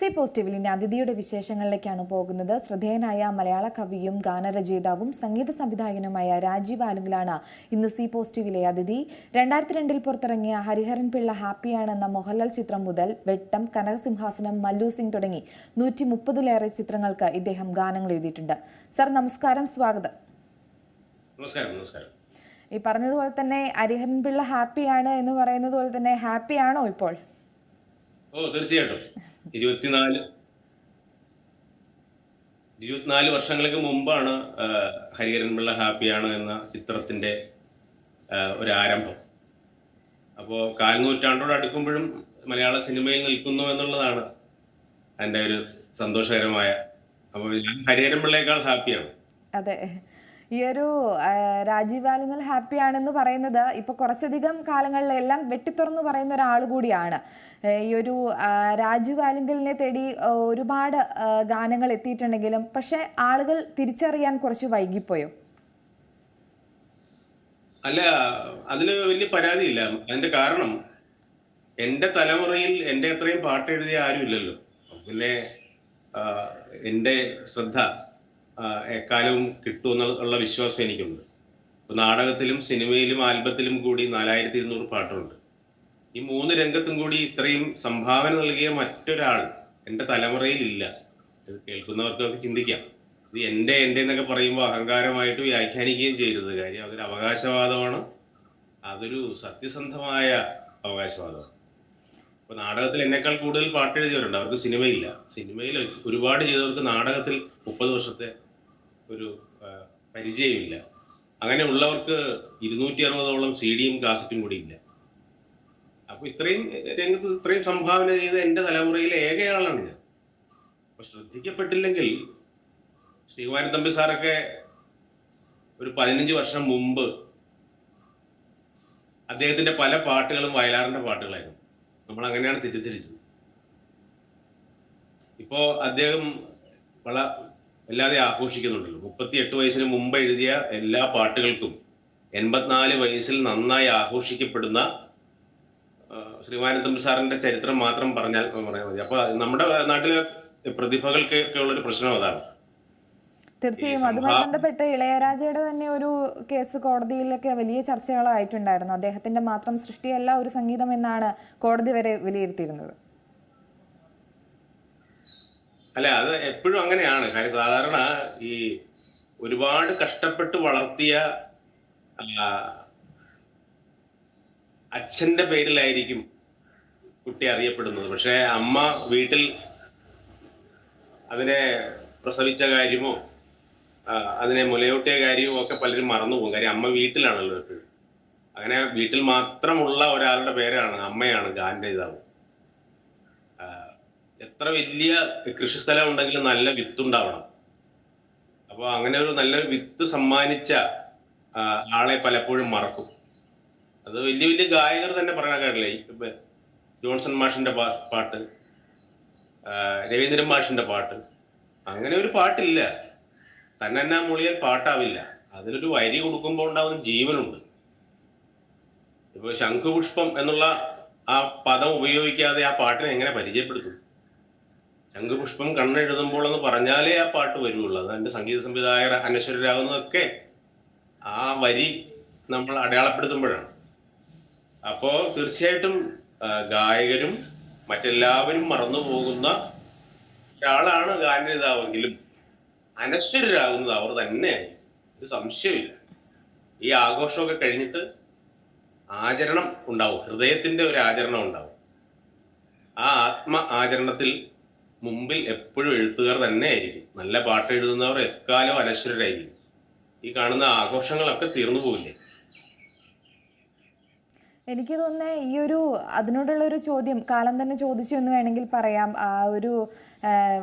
C പോസിറ്റീവിലിന്റെ അതിഥിയുടെ വിശേഷങ്ങളിലേക്കാണ് പോകുന്നത്. ശ്രദ്ധേയനായ മലയാള കവിയും ഗാനരചയിതാവും സംഗീത സംവിധായകനുമായ രാജീവ് ആലുങ്കിലാണ് ഇന്ന് സി പോസിറ്റീവിലെ അതിഥി. രണ്ടായിരത്തി രണ്ടിൽ പുറത്തിറങ്ങിയ ഹരിഹരൻ പിള്ള ഹാപ്പിയാണ് എന്ന മോഹൻലാൽ ചിത്രം മുതൽ വെട്ടം കനകസിംഹാസനം മല്ലു സിംഗ് തുടങ്ങി നൂറ്റി മുപ്പതിലേറെ ചിത്രങ്ങൾക്ക് ഇദ്ദേഹം ഗാനങ്ങൾ എഴുതിയിട്ടുണ്ട്. സർ നമസ്കാരം സ്വാഗതം. നമസ്കാരം നമസ്കാരം. ഈ പറഞ്ഞതുപോലെ തന്നെ ഹരിഹരൻ പിള്ള ഹാപ്പിയാണ് എന്ന് പറയുന്നത് പോലെ തന്നെ ഹാപ്പിയാണോ ഇപ്പോൾ? ഓ തീർച്ചയായിട്ടും. ഇരുപത്തിനാല്. ഇരുപത്തിനാല് വർഷങ്ങൾക്ക് മുമ്പാണ് ഹരിഹരൻ പിള്ള ഹാപ്പിയാണ് എന്ന ചിത്രത്തിന്റെ ഒരു ആരംഭം അപ്പോൾ കാൽനൂറ്റാണ്ടോട് അടുക്കുമ്പോഴും മലയാള സിനിമയിൽ നിൽക്കുന്നു എന്നുള്ളതാണ് എന്റെ ഒരു സന്തോഷകരമായ. അപ്പോൾ ഞാൻ ഹരിഹരൻ പിള്ളയേക്കാൾ ഹാപ്പിയാണ്. അതെ. ഈ ഒരു രാജീവ് രാജീവ് ആലുങ്ങൽ ഹാപ്പിയാണെന്ന് പറയുന്നത് ഇപ്പൊ കുറച്ചധികം കാലങ്ങളിലെല്ലാം വെട്ടിത്തുറന്ന് പറയുന്ന ഒരാൾ കൂടിയാണ്. ഈ ഒരു രാജീവ് ആലുങ്കലിനെ തേടി ഒരുപാട് ഗാനങ്ങൾ എത്തിയിട്ടുണ്ടെങ്കിലും പക്ഷെ ആളുകൾ തിരിച്ചറിയാൻ കുറച്ച് വൈകിപ്പോയോ? അല്ല അതിന് വലിയ പരാതിയില്ല. അതിന്റെ കാരണം എന്റെ തലമുറയിൽ എന്റെ അത്രയും പാട്ട് എഴുതിയ ആരും ഇല്ലല്ലോ പിന്നെ എന്റെ ശ്രദ്ധ. എക്കാലവും കിട്ടുമെന്നുള്ള വിശ്വാസം എനിക്കുണ്ട്. ഇപ്പൊ നാടകത്തിലും സിനിമയിലും ആൽബത്തിലും കൂടി നാലായിരത്തി ഇരുന്നൂറ് പാട്ടുണ്ട്. ഈ മൂന്ന് രംഗത്തും കൂടി ഇത്രയും സംഭാവന നൽകിയ മറ്റൊരാൾ എന്റെ തലമുറയിൽ ഇല്ല ഇത് കേൾക്കുന്നവർക്കൊക്കെ ചിന്തിക്കാം. ഇത് എന്റെ എന്റെ എന്നൊക്കെ പറയുമ്പോൾ അഹങ്കാരമായിട്ട് വ്യാഖ്യാനിക്കുകയും ചെയ്യരുത്. കാര്യം അതൊരു അവകാശവാദമാണ്. അതൊരു സത്യസന്ധമായ അവകാശവാദമാണ്. ഇപ്പൊ നാടകത്തിൽ എന്നെക്കാൾ കൂടുതൽ പാട്ട് എഴുതിയവരുണ്ട് അവർക്ക് സിനിമയില്ല. സിനിമയിൽ ഒരുപാട് ചെയ്തവർക്ക് നാടകത്തിൽ മുപ്പത് വർഷത്തെ ഒരു പരിചയമില്ല. അങ്ങനെ ഉള്ളവർക്ക് ഇരുന്നൂറ്റി അറുപതോളം സി ഡിയും കാസറ്റും കൂടി ഇല്ല. അപ്പൊ ഇത്രയും രംഗത്ത് ഇത്രയും സംഭാവന ചെയ്ത എന്റെ തലമുറയിലെ ഏകയാളാണ് ഞാൻ. അപ്പൊ ശ്രദ്ധിക്കപ്പെട്ടില്ലെങ്കിൽ ശ്രീകുമാരൻ തമ്പി സാറൊക്കെ ഒരു പതിനഞ്ച് വർഷം മുമ്പ് അദ്ദേഹത്തിന്റെ പല പാട്ടുകളും വയലാറിന്റെ പാട്ടുകളായിരുന്നു. നമ്മൾ അങ്ങനെയാണ് തെറ്റിദ്ധരിച്ചത്. ഇപ്പോ അദ്ദേഹം വള വല്ലാതെ ആഘോഷിക്കുന്നുണ്ടല്ലോ. മുപ്പത്തി എട്ട് വയസ്സിന് മുമ്പ് എഴുതിയ എല്ലാ പാട്ടുകൾക്കും എൺപത്തിനാല് വയസ്സിൽ നന്നായി ആഘോഷിക്കപ്പെടുന്ന ശ്രീമാനന്ദം സാറിന്റെ ചരിത്രം മാത്രം പറഞ്ഞാൽ പറയാൻ മതി. അപ്പൊ നമ്മുടെ നാട്ടിലെ പ്രതിഭകൾക്ക് ഒക്കെ ഉള്ളൊരു പ്രശ്നം അതാണ്. തീർച്ചയായും. അതുമായി ബന്ധപ്പെട്ട് ഇളയരാജയുടെ തന്നെ ഒരു കേസ് കോടതിയിലൊക്കെ വലിയ ചർച്ചകളായിട്ടുണ്ടായിരുന്നു. അദ്ദേഹത്തിന്റെ മാത്രം സൃഷ്ടിയല്ല ഒരു സംഗീതം എന്നാണ് കോടതി വരെ വിലയിരുത്തിയിരുന്നത്. അല്ല അത് എപ്പോഴും അങ്ങനെയാണ്. കാര്യം സാധാരണ ഈ ഒരുപാട് കഷ്ടപ്പെട്ട് വളർത്തിയ അച്ഛന്റെ പേരിലായിരിക്കും കുട്ടി അറിയപ്പെടുന്നത്. പക്ഷെ അമ്മ വീട്ടിൽ അതിനെ പ്രസവിച്ച കാര്യമോ അതിനെ മുലയൂട്ടിയ കാര്യമോ ഒക്കെ പലരും മറന്നുപോകും. കാര്യം അമ്മ വീട്ടിലാണല്ലോ എപ്പോഴും. അങ്ങനെ വീട്ടിൽ മാത്രമുള്ള ഒരാളുടെ പേരാണ് അമ്മയാണ് ഗാനരചിതാവ് ആ, എത്ര വലിയ കൃഷിസ്ഥലം ഉണ്ടെങ്കിലും നല്ല വിത്തുണ്ടാവണം. അപ്പോൾ അങ്ങനെ ഒരു നല്ലൊരു വിത്ത് സമ്മാനിച്ച ആളെ പലപ്പോഴും മറക്കും. അത് വലിയ വലിയ ഗായകർ തന്നെ പറയണ കാര്യമില്ലേ ഇപ്പൊ ജോൺസൺ മാഷിന്റെ പാട്ട് രവീന്ദ്രൻ മാഷിന്റെ പാട്ട്. അങ്ങനെ ഒരു പാട്ടില്ല. തന്നെ മൊഴിയാൽ പാട്ടാവില്ല. അതിലൊരു വരി കൊടുക്കുമ്പോൾ ഉണ്ടാവുന്ന ജീവനുണ്ട്. ഇപ്പൊ ശംഖുപുഷ്പം എന്നുള്ള ആ പദം ഉപയോഗിക്കാതെ ആ പാട്ടിനെ എങ്ങനെ പരിചയപ്പെടുത്തും? ശംഖുപുഷ്പം കണ്ണെഴുതുമ്പോൾ എന്ന് പറഞ്ഞാലേ ആ പാട്ട് വരുള്ളൂ അതിന്റെ സംഗീത സംവിധായകർ അനശ്വരരാകുന്നതൊക്കെ ആ വരി നമ്മൾ അടയാളപ്പെടുത്തുമ്പോഴാണ്. അപ്പോ തീർച്ചയായിട്ടും ഗായകരും മറ്റെല്ലാവരും മറന്നു പോകുന്ന ഒരാളാണ് ഗാനരചിതാവെങ്കിലും അനശ്വരരാകുന്നത് അവർ തന്നെയാണ്. ഒരു സംശയമില്ല ഈ ആഘോഷമൊക്കെ കഴിഞ്ഞിട്ട് ആചരണം ഉണ്ടാവും. ഹൃദയത്തിന്റെ ഒരു ആചരണം ഉണ്ടാവും. ആ ആത്മ ആചരണത്തിൽ മുമ്പിൽ എപ്പോഴും എഴുത്തുകാർ തന്നെ ആയിരിക്കും നല്ല പാട്ട് എഴുതുന്നവർ എക്കാലം അനശ്വരരായിരിക്കും. ഈ കാണുന്ന ആഘോഷങ്ങളൊക്കെ തീർന്നു പോകില്ലേ എനിക്ക് തോന്നുന്നത് ഈ ഒരു അതിനോടുള്ള ഒരു ചോദ്യം കാലം തന്നെ ചോദിച്ചു എന്ന് വേണമെങ്കിൽ പറയാം. ആ ഒരു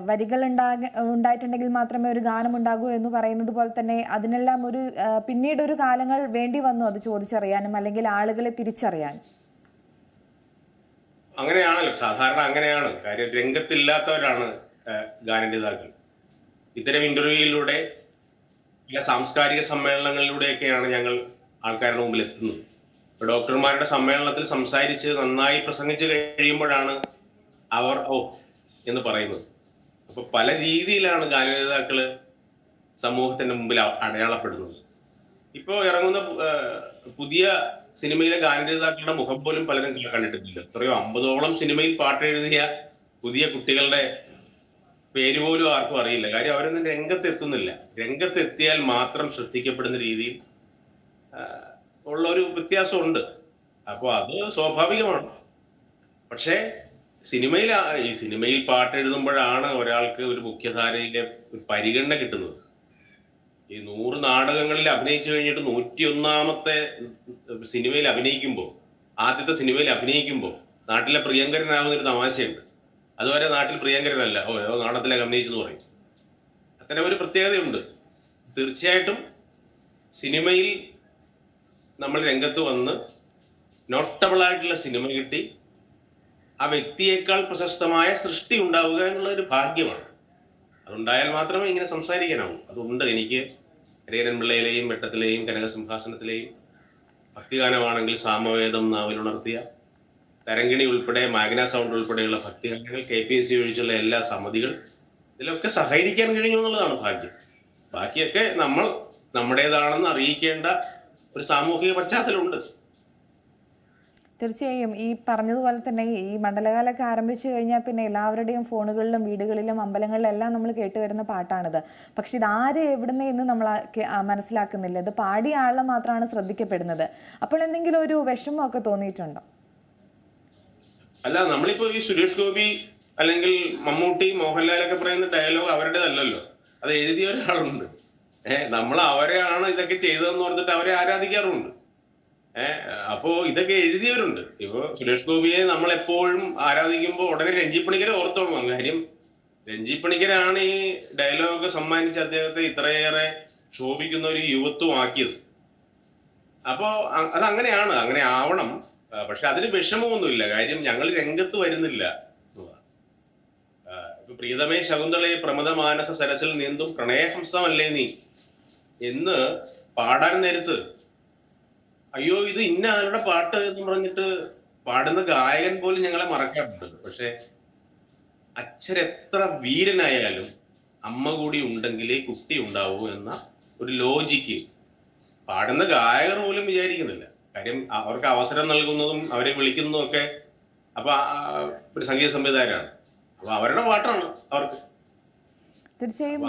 വരികൾ ഉണ്ടാക ഉണ്ടായിട്ടുണ്ടെങ്കിൽ മാത്രമേ ഒരു ഗാനം ഉണ്ടാകൂ എന്ന് പറയുന്നത് പോലെ തന്നെ അതിനെല്ലാം ഒരു പിന്നീട് ഒരു കാലങ്ങൾ വേണ്ടി വന്നു അത് ചോദിച്ചറിയാനും അല്ലെങ്കിൽ ആളുകളെ തിരിച്ചറിയാൻ അങ്ങനെയാണല്ലോ സാധാരണ അങ്ങനെയാണ്. കാര്യം രംഗത്തില്ലാത്തവരാണ് ഗാനരചയിതാക്കൾ. ഇത്തരം ഇന്റർവ്യൂയിലൂടെ ചില സാംസ്കാരിക സമ്മേളനങ്ങളിലൂടെയൊക്കെയാണ് ഞങ്ങൾ ആൾക്കാരുടെ മുമ്പിൽ എത്തുന്നത്. ഡോക്ടർമാരുടെ സമ്മേളനത്തിൽ സംസാരിച്ച് നന്നായി പ്രസംഗിച്ച് കഴിയുമ്പോഴാണ് അവർ ഓ എന്ന് പറയുന്നത്. അപ്പൊ പല രീതിയിലാണ് ഗാനരചയിതാക്കൾ സമൂഹത്തിന്റെ മുമ്പിൽ അടയാളപ്പെടുന്നത്. ഇപ്പോൾ ഇറങ്ങുന്ന പുതിയ സിനിമയിലെ ഗാനരചയിതാക്കളുടെ മുഖം പോലും പലരും കണ്ടിട്ടില്ല എത്രയോ അമ്പതോളം സിനിമയിൽ പാട്ട് എഴുതിയ പുതിയ കുട്ടികളുടെ പേര് പോലും ആർക്കും അറിയില്ല. കാര്യം അവരൊന്നും രംഗത്തെത്തുന്നില്ല. രംഗത്തെത്തിയാൽ മാത്രം ശ്രദ്ധിക്കപ്പെടുന്ന രീതിയിൽ ഉള്ള ഒരു വ്യത്യാസമുണ്ട്. അപ്പോൾ അത് സ്വാഭാവികമാണ്. പക്ഷേ സിനിമയിൽ ഈ സിനിമയിൽ പാട്ട് എഴുതുമ്പോഴാണ് ഒരാൾക്ക് ഒരു മുഖ്യധാരയിലെ ഒരു പരിഗണന കിട്ടുന്നത്. ഈ നൂറ് നാടകങ്ങളിൽ അഭിനയിച്ചു കഴിഞ്ഞിട്ട് നൂറ്റിയൊന്നാമത്തെ സിനിമയിൽ അഭിനയിക്കുമ്പോൾ ആദ്യത്തെ സിനിമയിൽ അഭിനയിക്കുമ്പോൾ നാട്ടിലെ പ്രിയങ്കരനാകുന്ന ഒരു തമാശയുണ്ട്. അതുവരെ നാട്ടിൽ പ്രിയങ്കരനല്ല. ഓ നാടകത്തിലേക്ക് നാടകത്തിലൊക്കെ അഭിനയിച്ചു എന്ന് പറയും. അത്തരം ഒരു പ്രത്യേകതയുണ്ട്. തീർച്ചയായിട്ടും സിനിമയിൽ നമ്മൾ രംഗത്ത് വന്ന് നോട്ടബിളായിട്ടുള്ള സിനിമ കിട്ടി. ആ വ്യക്തിയേക്കാൾ പ്രശസ്തമായ സൃഷ്ടി ഉണ്ടാവുക എന്നുള്ള ഒരു ഭാഗ്യമാണ്. അതുണ്ടായാൽ മാത്രമേ ഇങ്ങനെ സംസാരിക്കാനാവൂ. അതുണ്ട് എനിക്ക് ഹരിഹരൻ പിള്ളയിലെയും വെട്ടത്തിലെയും കനകസിംഹാസനത്തിലെയും ഭക്തിഗാനമാണെങ്കിൽ സാമവേദം നാവിലുണർത്തിയ തരങ്കിണി ഉൾപ്പെടെ മാഗ്ന സൗണ്ട് ഉൾപ്പെടെയുള്ള ഭക്തിഗാനങ്ങൾ കെ പി എസ് സി ഒഴിച്ചുള്ള എല്ലാ സമിതികൾ ഇതിലൊക്കെ സഹകരിക്കാൻ കഴിഞ്ഞു എന്നുള്ളതാണ് ഭാഗ്യം. ബാക്കിയൊക്കെ നമ്മൾ നമ്മുടേതാണെന്ന് അറിയിക്കേണ്ട ഒരു സാമൂഹിക പശ്ചാത്തലമുണ്ട്. തീർച്ചയായും ഈ പറഞ്ഞതുപോലെ തന്നെ ഈ മണ്ഡലകാലമൊക്കെ ആരംഭിച്ചു കഴിഞ്ഞാൽ പിന്നെ എല്ലാവരുടെയും ഫോണുകളിലും വീടുകളിലും അമ്പലങ്ങളിലും എല്ലാം നമ്മൾ കേട്ടുവരുന്ന പാട്ടാണിത്. പക്ഷെ ഇത് ആര് എവിടുന്ന് എന്ന് നമ്മൾ മനസ്സിലാക്കുന്നില്ല. ഇത് പാടിയ ആളെ മാത്രമാണ് ശ്രദ്ധിക്കപ്പെടുന്നത്. അപ്പോൾ എന്തെങ്കിലും ഒരു വിഷമമൊക്കെ തോന്നിയിട്ടുണ്ടോ? അല്ല നമ്മളിപ്പോ ഈ സുരേഷ് ഗോപി അല്ലെങ്കിൽ മമ്മൂട്ടി മോഹൻലാൽ ഒക്കെ പറയുന്ന ഡയലോഗ് അവരുടേതല്ലല്ലോ. അത് എഴുതിയ ഒരാളുണ്ട്. ഏഹ് നമ്മൾ അവരെയാണ് ഇതൊക്കെ ചെയ്തതെന്ന് പറഞ്ഞിട്ട് അവരെ ആരാധിക്കാറുമുണ്ട്. ഏഹ് അപ്പോ ഇതൊക്കെ എഴുതിയവരുണ്ട്. ഇപ്പൊ സുരേഷ് ഗോപിയെ നമ്മൾ എപ്പോഴും ആരാധിക്കുമ്പോൾ ഉടനെ രഞ്ജി പണിക്കരെ ഓർത്തോളണം കാര്യം രഞ്ജി പണിക്കരാണ് ഈ ഡയലോഗ് സമ്മാനിച്ച് അദ്ദേഹത്തെ ഇത്രയേറെ ശോഭിക്കുന്ന ഒരു യുവത്വം ആക്കിയത്. അപ്പോ അത് അങ്ങനെയാണ് അങ്ങനെ ആവണം. പക്ഷെ അതിന് വിഷമമൊന്നുമില്ല. കാര്യം ഞങ്ങൾ രംഗത്ത് വരുന്നില്ല. പ്രീതമേ ശകുന്തളയെ പ്രമദ മാനസ സരസിൽ നീന്തും പ്രണയഹംസമല്ലേ നീ എന്ന് പാടാൻ നേരത്ത് അയ്യോ ഇത് ഇന്ന ആരുടെ പാട്ട് എന്ന് പറഞ്ഞിട്ട് പാടുന്ന ഗായകൻ പോലും ഞങ്ങളെ മറക്കാറുണ്ട്. പക്ഷെ അച്ഛരെത്ര വീരനായാലും അമ്മ കൂടി ഉണ്ടെങ്കിലേ കുട്ടി ഉണ്ടാവൂ എന്ന ഒരു ലോജിക്ക് പാടുന്ന ഗായകർ പോലും വിചാരിക്കുന്നില്ല. കാര്യം അവർക്ക് അവസരം നൽകുന്നതും അവരെ വിളിക്കുന്നതും ഒക്കെ അപ്പൊ ഒരു സംഗീത സംവിധായകരാണ്. അപ്പൊ അവരുടെ പാട്ടാണ് അവർക്ക്. തീർച്ചയായും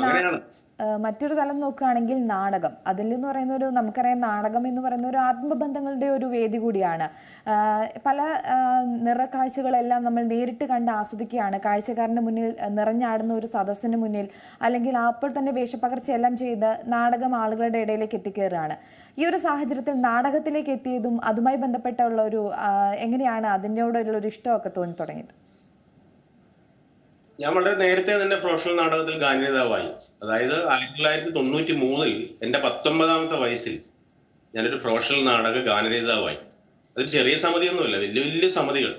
മറ്റൊരു തലം നോക്കുകയാണെങ്കിൽ നാടകം. അതിൽ എന്ന് പറയുന്ന ഒരു നമുക്കറിയാം നാടകം എന്ന് പറയുന്ന ഒരു ആത്മബന്ധങ്ങളുടെ ഒരു വേദി കൂടിയാണ്. പല നിറക്കാഴ്ചകളെല്ലാം നമ്മൾ നേരിട്ട് കണ്ട് ആസ്വദിക്കുകയാണ്. കാഴ്ചക്കാരന്റെ മുന്നിൽ നിറഞ്ഞാടുന്ന ഒരു സദസ്സിന് മുന്നിൽ അല്ലെങ്കിൽ അപ്പോൾ തന്നെ വേഷപ്പകർച്ചയെല്ലാം ചെയ്ത് നാടകം ആളുകളുടെ ഇടയിലേക്ക് എത്തിക്കയറുകയാണ് ഈ ഒരു സാഹചര്യത്തിൽ നാടകത്തിലേക്ക് എത്തിയതും അതുമായി ബന്ധപ്പെട്ടുള്ള ഒരു എങ്ങനെയാണ് അതിനോടുള്ള ഒരു ഇഷ്ടമൊക്കെ തോന്നി തുടങ്ങിയത് ഞാൻ വളരെ നേരത്തെ തന്നെ പ്രൊഫഷണൽ നാടകത്തിൽ ഗാനരേതാവായി അതായത് ആയിരത്തി തൊള്ളായിരത്തി തൊണ്ണൂറ്റി മൂന്നിൽ എന്റെ പത്തൊമ്പതാമത്തെ വയസ്സിൽ ഞാനൊരു പ്രൊഫഷണൽ നാടക ഗാനരഹിതാവായി അതൊരു ചെറിയ സമിതിയൊന്നുമല്ല വലിയ വലിയ സമിതികൾ.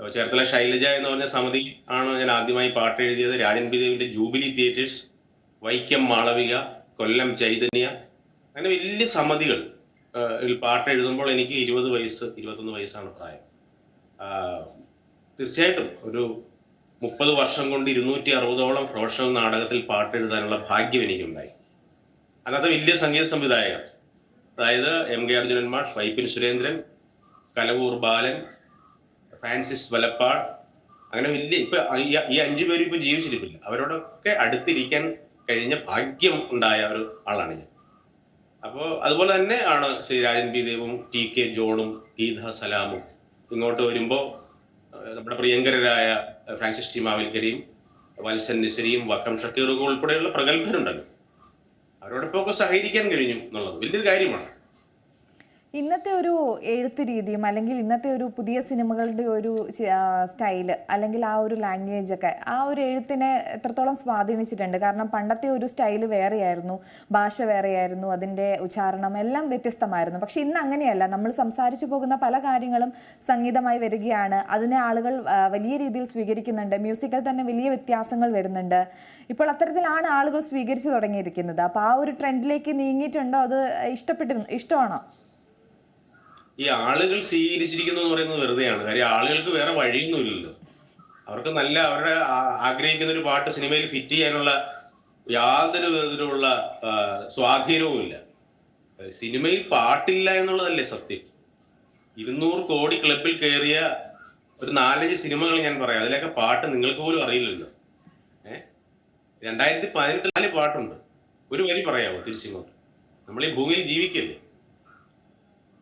ചേർത്തല ശൈലജ എന്ന് പറഞ്ഞ സമിതി ആണ് ഞാൻ ആദ്യമായി പാട്ട് എഴുതിയത്. രാജൻ പി ദേവിന്റെ ജൂബിലി തിയേറ്റേഴ്സ് വൈക്കം മാളവിക കൊല്ലം ചൈതന്യ അങ്ങനെ വലിയ സമിതികൾ പാട്ട് എഴുതുമ്പോൾ എനിക്ക് ഇരുപത് വയസ്സ് ഇരുപത്തൊന്ന് വയസ്സാണ് പ്രായം. തീർച്ചയായിട്ടും ഒരു മുപ്പത് വർഷം കൊണ്ട് ഇരുന്നൂറ്റി അറുപതോളം പ്രൊഫഷണൽ നാടകത്തിൽ പാട്ട് എഴുതാനുള്ള ഭാഗ്യം എനിക്കുണ്ടായി. അന്നത്തെ വലിയ സംഗീത സംവിധായകർ അതായത് എം കെ അർജുനന്മാർ വൈപ്പിൻ സുരേന്ദ്രൻ കലവൂർ ബാലൻ ഫ്രാൻസിസ് വലപ്പാട് അങ്ങനെ വലിയ ഇപ്പൊ ഈ അഞ്ചു പേരും ഇപ്പൊ ജീവിച്ചിരിപ്പില്ല. അവരോടൊക്കെ അടുത്തിരിക്കാൻ കഴിഞ്ഞ ഭാഗ്യം ഉണ്ടായ ഒരു ആളാണ് ഞാൻ. അപ്പോ അതുപോലെ തന്നെ ആണ് ശ്രീ രാജൻ പി ദേവും ടി കെ ജോണും ഗീത സലാമും ഇങ്ങോട്ട് വരുമ്പോ നമ്മുടെ പ്രിയങ്കരരായ ഫ്രാൻസിസ് ടീമാവിൽക്കരിയും വത്സൻ നിസരിയും വക്കം ഷക്കീറും ഉൾപ്പെടെയുള്ള പ്രഗത്ഭരുണ്ടല്ലോ. അവരോടൊപ്പം ഒക്കെ സഹകരിക്കാൻ കഴിഞ്ഞു എന്നുള്ളത് വലിയൊരു കാര്യമാണ്. ഇന്നത്തെ ഒരു എഴുത്ത് രീതിയും അല്ലെങ്കിൽ ഇന്നത്തെ ഒരു പുതിയ സിനിമകളുടെ ഒരു സ്റ്റൈൽ അല്ലെങ്കിൽ ആ ഒരു ലാംഗ്വേജ് ഒക്കെ ആ ഒരു എഴുത്തിനെ എത്രത്തോളം സ്വാധീനിച്ചിട്ടുണ്ട്? കാരണം പണ്ടത്തെ ഒരു സ്റ്റൈൽ വേറെയായിരുന്നു. ഭാഷ വേറെയായിരുന്നു. അതിന്റെ ഉച്ചാരണം എല്ലാം വ്യത്യസ്തമായിരുന്നു. പക്ഷെ ഇന്ന് അങ്ങനെയല്ല. നമ്മൾ സംസാരിച്ചു പോകുന്ന പല കാര്യങ്ങളും സംഗീതമായി വരികയാണ്. അതിനെ ആളുകൾ വലിയ രീതിയിൽ സ്വീകരിക്കുന്നുണ്ട്. മ്യൂസിക്കിൽ തന്നെ വലിയ വ്യത്യാസങ്ങൾ വരുന്നുണ്ട്. ഇപ്പോൾ അത്തരത്തിലാണ് ആളുകൾ സ്വീകരിച്ചു തുടങ്ങിയിരിക്കുന്നത്. അപ്പോൾ ആ ഒരു ട്രെൻഡിലേക്ക് നീങ്ങിയിട്ടുണ്ടോ? അത് ഇഷ്ടപ്പെട്ടിരുന്നു ഇഷ്ടമാണോ? ഈ ആളുകൾ സ്വീകരിച്ചിരിക്കുന്നു എന്ന് പറയുന്നത് വെറുതെയാണ്. കാര്യം ആളുകൾക്ക് വേറെ വഴിയൊന്നുമില്ലല്ലോ അവർക്ക് നല്ല അവരുടെ ആഗ്രഹിക്കുന്ന ഒരു പാട്ട് സിനിമയിൽ ഫിറ്റ് ചെയ്യാനുള്ള യാതൊരു വിധത്തിലുള്ള സ്വാധീനവും ഇല്ല. സിനിമയിൽ പാട്ടില്ല എന്നുള്ളതല്ലേ സത്യം. ഇരുന്നൂറ് കോടി ക്ലബിൽ കയറിയ ഒരു നാലഞ്ച് സിനിമകൾ ഞാൻ പറയാം. അതിലൊക്കെ പാട്ട് നിങ്ങൾക്ക് പോലും അറിയില്ലല്ലോ. ഏഹ് രണ്ടായിരത്തി പതിനെട്ടിൽ നാല് പാട്ടുണ്ട്. ഒരു വരി പറയാമോ തിരിച്ചിങ്ങോട്ട്? നമ്മൾ ഈ ഭൂമിയിൽ ജീവിക്കല്ലേ?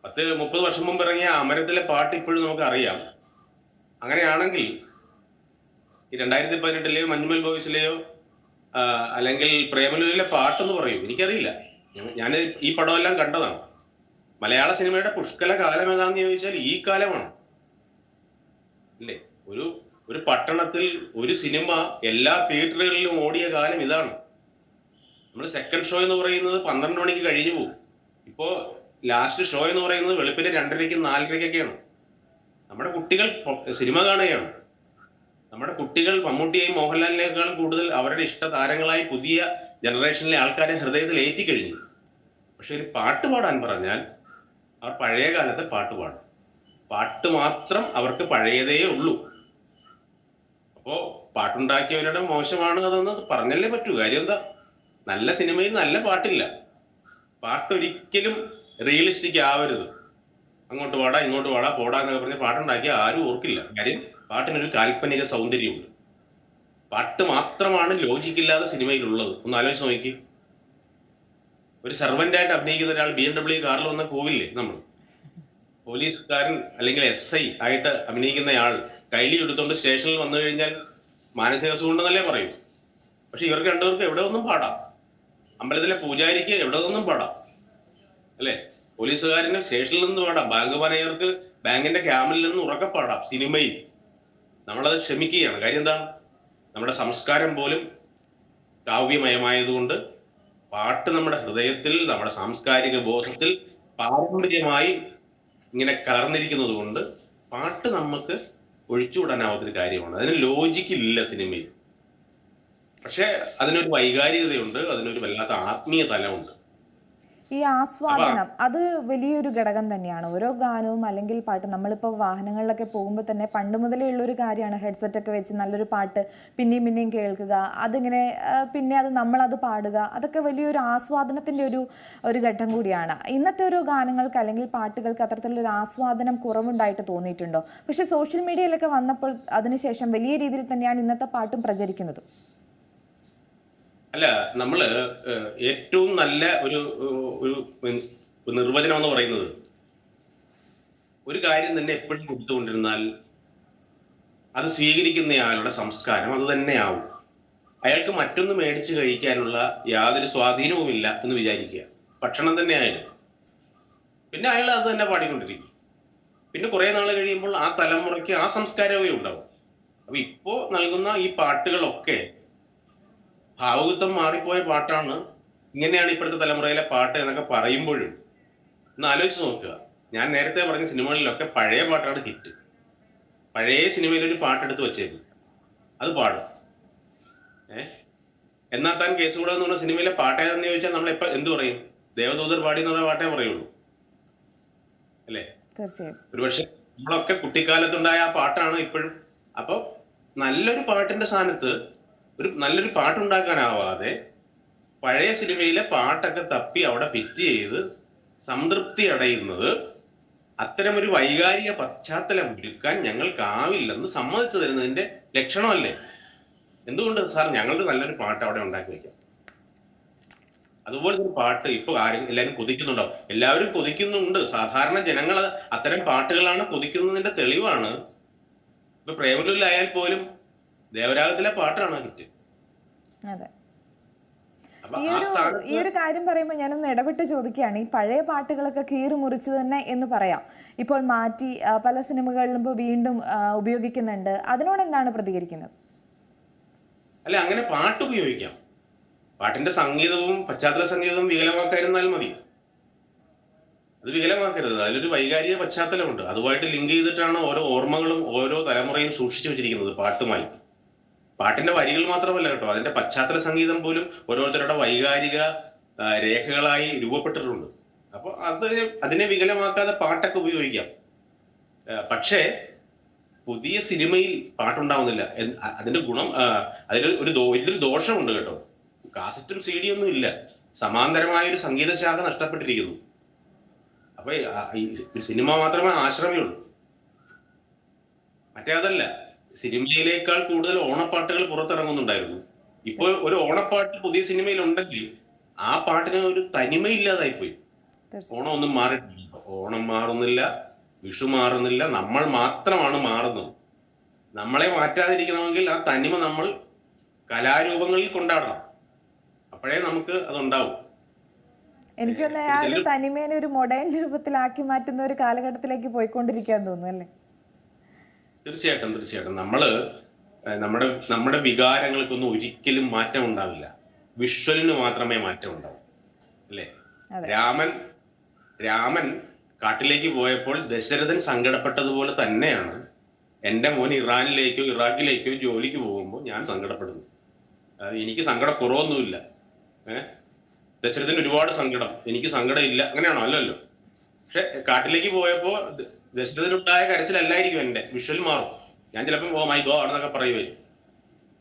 പത്ത് മുപ്പത് വർഷം മുമ്പ് ഇറങ്ങിയ അമരത്തിലെ പാട്ട് ഇപ്പോഴും നമുക്ക് അറിയാം അങ്ങനെയാണെങ്കിൽ ഈ രണ്ടായിരത്തി പതിനെട്ടിലെയോ മഞ്ഞുമൽ ബോയ്സിലെയോ അല്ലെങ്കിൽ പ്രേമലൂരിലെ പാട്ടെന്ന് പറയും. എനിക്കറിയില്ല. ഞാൻ ഈ പടമെല്ലാം കണ്ടതാണ്. മലയാള സിനിമയുടെ പുഷ്കല കാലം ഏതാണെന്ന് ചോദിച്ചാൽ ഈ കാലമാണ്. അല്ലേ? ഒരു ഒരു പട്ടണത്തിൽ ഒരു സിനിമ എല്ലാ തിയേറ്ററുകളിലും ഓടിയ കാലം ഇതാണ്. നമ്മൾ സെക്കൻഡ് ഷോ എന്ന് പറയുന്നത് പന്ത്രണ്ട് മണിക്ക് കഴിഞ്ഞു പോകും. ഇപ്പോ ലാസ്റ്റ് ഷോ എന്ന് പറയുന്നത് വെളുപ്പിന്റെ രണ്ടരയ്ക്കും നാലരയ്ക്കൊക്കെയാണ്. നമ്മുടെ കുട്ടികൾ സിനിമ കാണുകയാണ്. നമ്മുടെ കുട്ടികൾ മമ്മൂട്ടിയെയും മോഹൻലാലിനേക്കാളും കൂടുതൽ അവരുടെ ഇഷ്ട താരങ്ങളായി പുതിയ ജനറേഷനിലെ ആൾക്കാരെ ഹൃദയത്തിൽ ഏറ്റിക്കഴിഞ്ഞു പക്ഷെ ഒരു പാട്ട് പാടാൻ പറഞ്ഞാൽ അവർ പഴയ കാലത്തെ പാട്ട് പാടും. പാട്ട് മാത്രം അവർക്ക് പഴയതേ ഉള്ളൂ. അപ്പോ പാട്ടുണ്ടാക്കിയവരുടെ മോശമാണ് അതെന്ന് പറഞ്ഞല്ലേ പറ്റൂ. കാര്യം എന്താ? നല്ല സിനിമയിൽ നല്ല പാട്ടില്ല. പാട്ടൊരിക്കലും റിയലിസ്റ്റിക് ആവരുത്. അങ്ങോട്ട് വാടാ ഇങ്ങോട്ട് വാടാ പോടാ എന്നൊക്കെ പറഞ്ഞ് പാട്ടുണ്ടാക്കിയ ആരും ഓർക്കില്ല. കാര്യം പാട്ടിനൊരു കാൽപ്പനിക സൗന്ദര്യമുണ്ട്. പാട്ട് മാത്രമാണ് ലോജിക്കില്ലാതെ സിനിമയിലുള്ളത്. ഒന്ന് ആലോചിച്ച് നോക്കി ഒരു സെർവന്റ് ആയിട്ട് അഭിനയിക്കുന്ന ഒരാൾ ബി എം ഡബ്ല്യു കാറിൽ വന്ന പോവില്ലേ നമ്മൾ? പോലീസുകാരൻ അല്ലെങ്കിൽ എസ് ഐ ആയിട്ട് അഭിനയിക്കുന്നയാൾ കൈലി എടുത്തോണ്ട് സ്റ്റേഷനിൽ വന്നു കഴിഞ്ഞാൽ മാനസിക അസുഖമുണ്ടെന്നല്ലേ പറയും. പക്ഷെ ഇവർക്ക് രണ്ടുപേർക്ക് എവിടെ ഒന്നും പാടാം? അമ്പലത്തിലെ പൂജാരിക്ക് എവിടെ ഒന്നും പാടാം? അല്ലേ? പോലീസുകാരന് സ്റ്റേഷനിൽ നിന്ന് പാടാം ബാങ്ക് മാനേജർക്ക് ബാങ്കിന്റെ ക്യാമ്പിൽ നിന്ന് ഉറക്കെ പാടാം. സിനിമയിൽ. നമ്മളത് ക്ഷമിക്കുകയാണ്. കാര്യം എന്താ? നമ്മുടെ സംസ്കാരം പോലും കാവ്യമയമായതുകൊണ്ട് പാട്ട് നമ്മുടെ ഹൃദയത്തിൽ നമ്മുടെ സാംസ്കാരിക ബോധത്തിൽ പാരമ്പര്യമായി ഇങ്ങനെ കലർന്നിരിക്കുന്നത് കൊണ്ട് പാട്ട് നമുക്ക് ഒഴിച്ചുവിടാനാവാത്തൊരു കാര്യമാണ്. അതിന് ലോജിക്കില്ല സിനിമയിൽ. പക്ഷെ അതിനൊരു വൈകാരികതയുണ്ട്. അതിനൊരു വല്ലാത്ത ആത്മീയ തലമുണ്ട് ഈ ആസ്വാദനം അത് വലിയൊരു ഘടകം തന്നെയാണ്. ഓരോ ഗാനവും അല്ലെങ്കിൽ പാട്ട് നമ്മളിപ്പോൾ വാഹനങ്ങളിലൊക്കെ പോകുമ്പോൾ തന്നെ പണ്ട് മുതലേ ഉള്ളൊരു കാര്യമാണ് ഹെഡ്സെറ്റ് ഒക്കെ വെച്ച് നല്ലൊരു പാട്ട് പിന്നെയും പിന്നെയും കേൾക്കുക അതിങ്ങനെ പിന്നെ അത് നമ്മളത് പാടുക അതൊക്കെ വലിയൊരു ആസ്വാദനത്തിന്റെ ഒരു ഒരു ഘട്ടം കൂടിയാണ്. ഇന്നത്തെ ഒരു ഗാനങ്ങൾക്ക് അല്ലെങ്കിൽ പാട്ടുകൾക്ക് അത്തരത്തിലൊരു ആസ്വാദനം കുറവുണ്ടായിട്ട് തോന്നിയിട്ടുണ്ടോ? പക്ഷേ സോഷ്യൽ മീഡിയയിലൊക്കെ വന്നപ്പോൾ അതിനുശേഷം വലിയ രീതിയിൽ തന്നെയാണ് ഇന്നത്തെ പാട്ടും പ്രചരിക്കുന്നത്. അല്ല നമ്മൾ ഏറ്റവും നല്ല ഒരു ഒരു നിർവചനം എന്ന് പറയുന്നത് ഒരു കാര്യം തന്നെ എപ്പോഴും കൊടുത്തുകൊണ്ടിരുന്നാൽ അത് സ്വീകരിക്കുന്നയാളുടെ സംസ്കാരം അത് തന്നെയാവും. അയാൾക്ക് മറ്റൊന്ന് മേടിച്ച് കഴിക്കാനുള്ള യാതൊരു സ്വാധീനവുമില്ല എന്ന് വിചാരിക്കുക. ഭക്ഷണം തന്നെ ആയാലും പിന്നെ അയാൾ അത് തന്നെ പാടിക്കൊണ്ടിരിക്കും. പിന്നെ കുറെ നാൾ കഴിയുമ്പോൾ ആ തലമുറയ്ക്ക് ആ സംസ്കാരമേ ഉണ്ടാവും. അപ്പൊ ഇപ്പോ നൽകുന്ന ഈ പാട്ടുകളൊക്കെ ഭാവുകത്വം മാറിപ്പോയ പാട്ടാണ് ഇങ്ങനെയാണ് ഇപ്പോഴത്തെ തലമുറയിലെ പാട്ട് എന്നൊക്കെ പറയുമ്പോഴും ഒന്ന് ആലോചിച്ച് നോക്കുക. ഞാൻ നേരത്തെ പറഞ്ഞ സിനിമകളിലൊക്കെ പഴയ പാട്ടാണ് ഹിറ്റ്. പഴയ സിനിമയിൽ ഒരു പാട്ടെടുത്ത് വെച്ചേക്കും. അത് പാടും. ഏ? എന്നാൽ താൻ കേസ് കൂടെ എന്ന് പറഞ്ഞ സിനിമയിലെ പാട്ടേതെന്ന് ചോദിച്ചാൽ നമ്മൾ ഇപ്പൊ എന്ത് പറയും? ദേവദൂതർ പാടി എന്ന് പറഞ്ഞ പാട്ടേ പറയുള്ളൂ. അല്ലേ? ഒരു ഒരുപക്ഷെ നമ്മളൊക്കെ കുട്ടിക്കാലത്തുണ്ടായ ആ പാട്ടാണ് ഇപ്പോഴും. അപ്പൊ നല്ലൊരു പാട്ടിന്റെ സ്ഥാനത്ത് ഒരു നല്ലൊരു പാട്ടുണ്ടാക്കാനാവാതെ പഴയ സിനിമയിലെ പാട്ടൊക്കെ തപ്പി അവിടെ ഫിറ്റ് ചെയ്ത് സംതൃപ്തി അടയുന്നത് അത്തരമൊരു വൈകാരിക പശ്ചാത്തലം ഒരുക്കാൻ ഞങ്ങൾക്കാവില്ലെന്ന് സമ്മതിച്ചു തരുന്നതിന്റെ ലക്ഷണമല്ലേ? എന്തുകൊണ്ട് സാർ ഞങ്ങളുടെ നല്ലൊരു പാട്ട് അവിടെ ഉണ്ടാക്കി വെക്കാം? അതുപോലെ പാട്ട് ഇപ്പൊ ആരും എല്ലാവരും കൊതിക്കുന്നുണ്ടോ? എല്ലാവരും കൊതിക്കുന്നുണ്ട്. സാധാരണ ജനങ്ങൾ അത്തരം പാട്ടുകളാണ് കൊതിക്കുന്നതിന്റെ തെളിവാണ്. ഇപ്പൊ പ്രേമലൂരിലായാൽ പോലും ദേവരാഗത്തിലെ പാട്ടാണ് ഹിറ്റ് അതെ. ഈ ഒരു ഈ ഒരു കാര്യം പറയുമ്പോൾ ഞാനൊന്ന് ഇടപെട്ട് ചോദിക്കുകയാണ്. ഈ പഴയ പാട്ടുകളൊക്കെ കീറി മുറിച്ചു തന്നെ എന്ന് പറയാം. ഇപ്പോൾ മാറ്റി പല സിനിമകളിലും ഇപ്പോൾ വീണ്ടും ഉപയോഗിക്കുന്നുണ്ട്. അതിനോട് എന്താണ് പ്രതികരിക്കുന്നത്? അല്ല അങ്ങനെ പാട്ട് ഉപയോഗിക്കാം. പാട്ടിന്റെ സംഗീതവും പശ്ചാത്തല സംഗീതവും വികലമാക്കാതിരുന്നാൽ മതി. അത് വികലമാക്കരുത്. അതിലൊരു വൈകാരിക പശ്ചാത്തലമുണ്ട്. അതുമായിട്ട് ലിങ്ക് ചെയ്തിട്ടാണ് ഓരോ ഓർമ്മകളും ഓരോ തലമുറയും സൂക്ഷിച്ചു വെച്ചിരിക്കുന്നത് പാട്ടുമായി. പാട്ടിന്റെ വരികൾ മാത്രമല്ല കേട്ടോ. അതിന്റെ പശ്ചാത്തല സംഗീതം പോലും ഓരോരുത്തരുടെ വൈകാരിക രേഖകളായി രൂപപ്പെട്ടിട്ടുണ്ട്. അപ്പൊ അത് അതിനെ വികലമാക്കാതെ പാട്ടൊക്കെ ഉപയോഗിക്കാം. പക്ഷേ പുതിയ സിനിമയിൽ പാട്ടുണ്ടാവുന്നില്ല. അതിന്റെ ഗുണം അതിൽ ഒരു വലിയൊരു ദോഷമുണ്ട് കേട്ടോ. കാസറ്റും സി ഡി ഒന്നും ഇല്ല. സമാന്തരമായ ഒരു സംഗീത ശാഖ നഷ്ടപ്പെട്ടിരിക്കുന്നു. അപ്പൊ സിനിമ മാത്രമേ ആശ്രമയുള്ളൂ. മറ്റേ അതല്ല. സിനിമയിലേക്കാൾ കൂടുതൽ ഓണപ്പാട്ടുകൾ പുറത്തിറങ്ങുന്നുണ്ടായിരുന്നു. ഇപ്പോൾ ഒരു ഓണപ്പാട്ട് പുതിയ സിനിമയിൽ ഉണ്ടെങ്കിൽ ആ പാട്ടിന് ഒരു തനിമയില്ലാതായി പോയി. ഓണം ഒന്നും മാറിയിട്ടില്ല. ഓണം മാറുന്നില്ല വിഷു മാറുന്നില്ല നമ്മൾ മാത്രമാണ് മാറുന്നത്. നമ്മളെ മാറ്റാതിരിക്കണമെങ്കിൽ ആ തനിമ നമ്മൾ കലാരൂപങ്ങളിൽ കൊണ്ടാടണം. അപ്പോഴേ നമുക്ക് അതുണ്ടാവും. എനിക്ക് തോന്നുന്നു ആ ഒരു തനിമേനെ ഒരു മൊഡേൺ രൂപത്തിലാക്കി മാറ്റുന്ന ഒരു കാലഘട്ടത്തിലേക്ക് പോയിക്കൊണ്ടിരിക്കാൻ തോന്നുന്നു അല്ലേ? തീർച്ചയായിട്ടും തീർച്ചയായിട്ടും. നമ്മൾ നമ്മുടെ നമ്മുടെ വികാരങ്ങൾക്കൊന്നും ഒരിക്കലും മാറ്റം ഉണ്ടാവില്ല. വിഷ്വലിന് മാത്രമേ മാറ്റം ഉണ്ടാവൂ. അല്ലേ? രാമൻ രാമൻ കാട്ടിലേക്ക് പോയപ്പോൾ ദശരഥൻ സങ്കടപ്പെട്ടതുപോലെ തന്നെയാണ് എന്റെ മോൻ ഇറാനിലേക്കോ ഇറാഖിലേക്കോ ജോലിക്ക് പോകുമ്പോൾ ഞാൻ സങ്കടപ്പെടുന്നു. എനിക്ക് സങ്കട കുറവൊന്നുമില്ല. ഏഹ് ദശരഥന് ഒരുപാട് സങ്കടം. എനിക്ക് സങ്കടം ഇല്ല അങ്ങനെയാണോ? അല്ലല്ലോ. പക്ഷെ കാട്ടിലേക്ക് പോയപ്പോ ദ- ദശരഥനുണ്ടായ കരച്ചിലല്ലായിരിക്കും എന്റെ വിഷ്വൽ മാറും. ഞാൻ ചിലപ്പോൾ ഓ മൈ ഗോ ആണെന്നൊക്കെ പറയുമായിരിക്കും.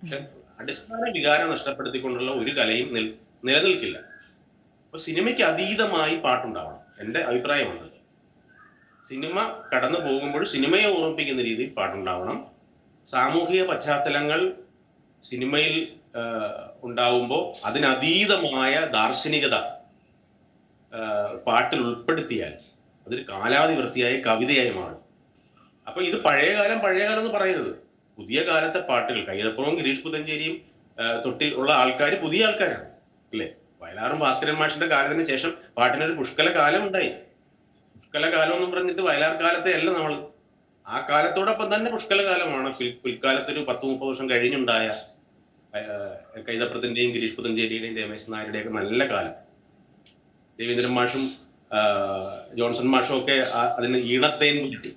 പക്ഷെ അടിസ്ഥാന വികാരം നഷ്ടപ്പെടുത്തിക്കൊണ്ടുള്ള ഒരു കലയും നിൽ നിലനിൽക്കില്ല. അപ്പൊ സിനിമയ്ക്ക് അതീതമായി പാട്ടുണ്ടാവണം. എന്റെ അഭിപ്രായമാണ് സിനിമ കടന്നു പോകുമ്പോൾ സിനിമയെ ഓർമ്മിപ്പിക്കുന്ന രീതിയിൽ പാട്ടുണ്ടാവണം. സാമൂഹിക പശ്ചാത്തലങ്ങൾ സിനിമയിൽ ഉണ്ടാവുമ്പോൾ അതിനതീതമായ ദാർശനികത പാട്ടിൽ ഉൾപ്പെടുത്തിയാൽ അതൊരു കാലാതിവൃത്തിയായ കവിതയായി മാറും. അപ്പൊ ഇത് പഴയകാലം പഴയകാലം എന്ന് പറയുന്നത്. പുതിയ കാലത്തെ പാട്ടുകൾ കൈതപ്പുറവും ഗിരീഷ് പുതഞ്ചേരിയും തൊട്ടി ഉള്ള ആൾക്കാർ പുതിയ ആൾക്കാരാണ് അല്ലേ? വയലാറും ഭാസ്കരൻ മാഷിന്റെ കാലത്തിന് ശേഷം പാട്ടിനൊരു പുഷ്കല കാലം ഉണ്ടായി. പുഷ്കല കാലം എന്ന് പറഞ്ഞിട്ട് വയലാർ കാലത്തെ അല്ല നമ്മൾ. ആ കാലത്തോടൊപ്പം തന്നെ പുഷ്കല കാലമാണ്. പിൽ- പിൽക്കാലത്ത് ഒരു പത്ത് മുപ്പത് വർഷം കഴിഞ്ഞുണ്ടായ കൈതപ്പുറത്തിന്റെയും ഗിരീഷ് പുതഞ്ചേരിയുടെയും രമേശ് നായരുടെയൊക്കെ നല്ല കാലം. രവീന്ദ്രൻ മാഷും ജോൺസൺ മാഷോ ഒക്കെ ആ- അതിന് ഈണത്തേൻ കിട്ടി